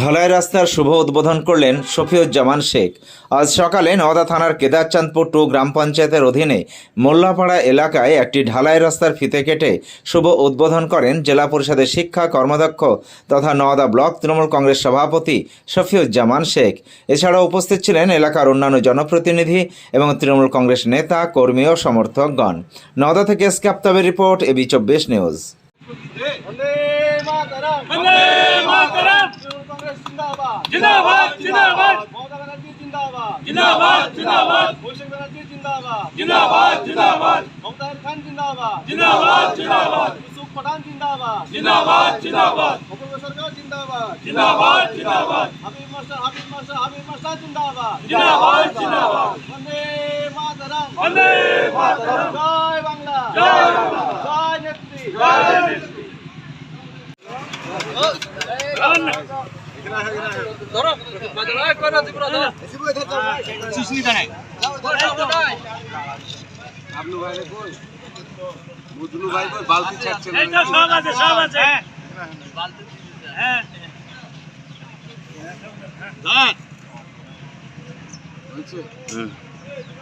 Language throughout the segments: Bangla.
ঢালাই রাস্তার শুভ উদ্বোধন করলেন শফিউজ্জামান শেখ। আজ সকালে নওদা থানার কেদারচাঁদপুর টু গ্রাম পঞ্চায়েতের অধীনে মোল্লাপাড়া এলাকায় একটি ঢালাই রাস্তার ফিতে কেটে শুভ উদ্বোধন করেন জেলা পরিষদের শিক্ষা কর্মাধ্যক্ষ তথা নওদা ব্লক তৃণমূল কংগ্রেস সভাপতি শফিউজ্জামান শেখ। এছাড়াও উপস্থিত ছিলেন এলাকার অন্যান্য জনপ্রতিনিধি এবং তৃণমূল কংগ্রেস নেতা, কর্মী ও সমর্থকগণ। নওদা থেকে স্ক্যাপ্তাবের রিপোর্ট, এবি চব্বিশ নিউজ। কংগ্রেস জিন্দাবাদ। জিন্দাবাদ জিন্দাবাদ। মমতা ব্যানার্জি জিন্দাবাদ। জিন্দাবাদ জিন্দাবাদ। কৌশিক ব্যানার্জি জিন্দাবাদ। জিন্দাবাদ জিন্দাবাদ। মমতাজ খান জিন্দাবাদ। জিন্দাবাদ জিন্দাবাদ। ইউসুফ পঠান জিন্দাবাদ। জিন্দাবাদ জিন্দাবাদ। অপূর্ব সরকার জিন্দাবাদ। জিন্দাবাদ জিন্দাবাদ। Habib master Habib master Habib master জিন্দাবাদ। জিন্দাবাদ জিন্দাবাদ। বন্দে মাতরম। বন্দে মাতরম। জয় বাংলা। জয় বাংলা। জয় নেত্রী। জয় নেত্রী। Oh, hey. মুদলু ভাই কই বালতি ছাড়ছে না সব আছে সব আছে হ্যাঁ। হয়েছে ঠিক আছে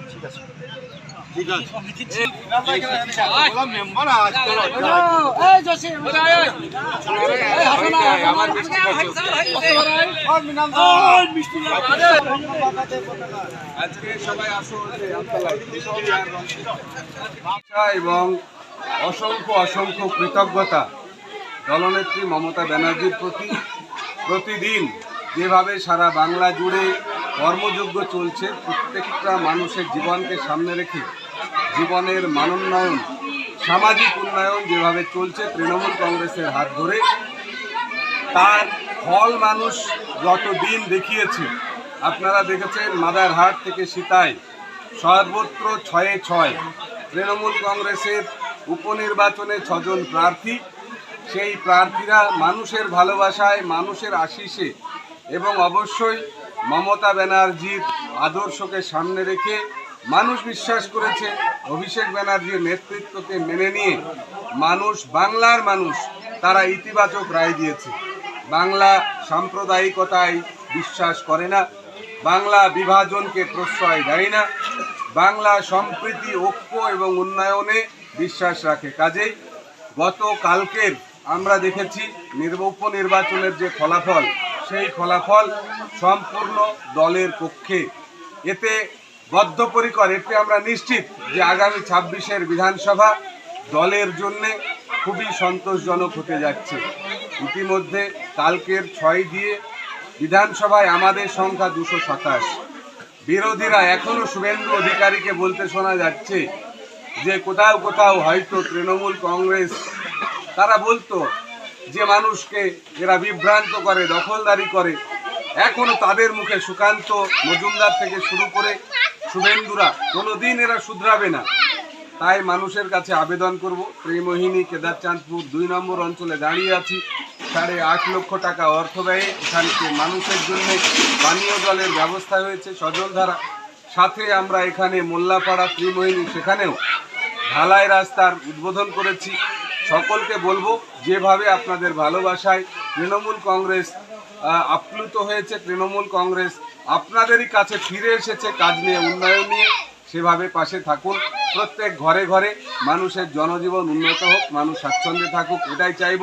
এবং অসংখ্য অসংখ্য কৃতজ্ঞতা দলনেত্রী মমতা ব্যানার্জির প্রতি। প্রতিদিন যেভাবে সারা বাংলা জুড়ে কর্মযোগ্য চলছে, প্রত্যেকটা মানুষের জীবনকে সামনে রেখে জীবনের মানোন্নয়ন, সামাজিক উন্নয়ন যেভাবে চলছে, তৃণমূল কংগ্রেসের হাত ধরে, তার ফল মানুষ যত দিন দেখিয়েছে। আপনারা দেখেছেন মাদারহাট থেকে সীতায় সর্বত্র ছয়ে ছয়। তৃণমূল কংগ্রেসের উপনির্বাচনে ছজন প্রার্থী, সেই প্রার্থীরা মানুষের ভালোবাসায়, মানুষের আশিসে এবং অবশ্যই মমতা ব্যানার্জির আদর্শকে সামনে রেখে মানুষ বিশ্বাস করেছে অভিষেক ব্যানার্জির নেতৃত্বকে মেনে নিয়ে মানুষ, বাংলার মানুষ, তারা ইতিবাচক রায় দিয়েছে। বাংলা সাম্প্রদায়িকতায় বিশ্বাস করে না, বাংলা বিভাজনকে প্রশ্রয় দেয় না, বাংলা সম্প্রীতি, ঐক্য এবং উন্নয়নে বিশ্বাস রাখে কাজেই। গত কালকের আমরা দেখেছি নির্ব- উপনির্বাচনের যে ফলাফল সেই ফলাফল সম্পূর্ণ দলের পক্ষে। এতে বদ্ধপরিকর এতে আমরা নিশ্চিত যে আগামী ছাব্বিশের বিধানসভা দলের জন্যে খুবই সন্তোষজনক হতে যাচ্ছে। ইতিমধ্যে কালকের ছয় দিয়ে বিধানসভায় আমাদের সংখ্যা দুশো সাতাশ। বিরোধীরা এখনও শুভেন্দু অধিকারীকে বলতে শোনা যাচ্ছে যে কোথাও কোথাও হয়তো তৃণমূল কংগ্রেস, তারা বলতো যে মানুষকে এরা বিভ্রান্ত করে, দখলদারি করে, এখনও তাদের মুখে সুকান্ত মজুমদার থেকে শুরু করে শুভেন্দুরা, কোনোদিন এরা শুধরাবে না। তাই মানুষের কাছে আবেদন করব, ত্রিমোহিনী, কেদারচাঁদপুর দুই নম্বর অঞ্চলে দাঁড়িয়ে আছি। সাড়ে আট লক্ষ টাকা অর্থ ব্যয়ে এখানকে মানুষের জন্য পানীয় জলের ব্যবস্থা হয়েছে সজলধারা সাথে আমরা এখানে মোল্লাপাড়া ত্রিমোহিনী, সেখানেও ঢালাই রাস্তার উদ্বোধন করেছি। সকলকে বলব, যেভাবে আপনাদের ভালোবাসায় তৃণমূল কংগ্রেস আপ্লুত হয়েছে তৃণমূল কংগ্রেস, আপনাদেরই কাছে ফিরে এসেছে কাজ নিয়ে, উন্নয়ন নিয়ে, সেভাবে পাশে থাকুন। প্রত্যেক ঘরে ঘরে মানুষের জনজীবন উন্নত হোক, মানুষ স্বাচ্ছন্দ্যে থাকুক, এটাই চাইব।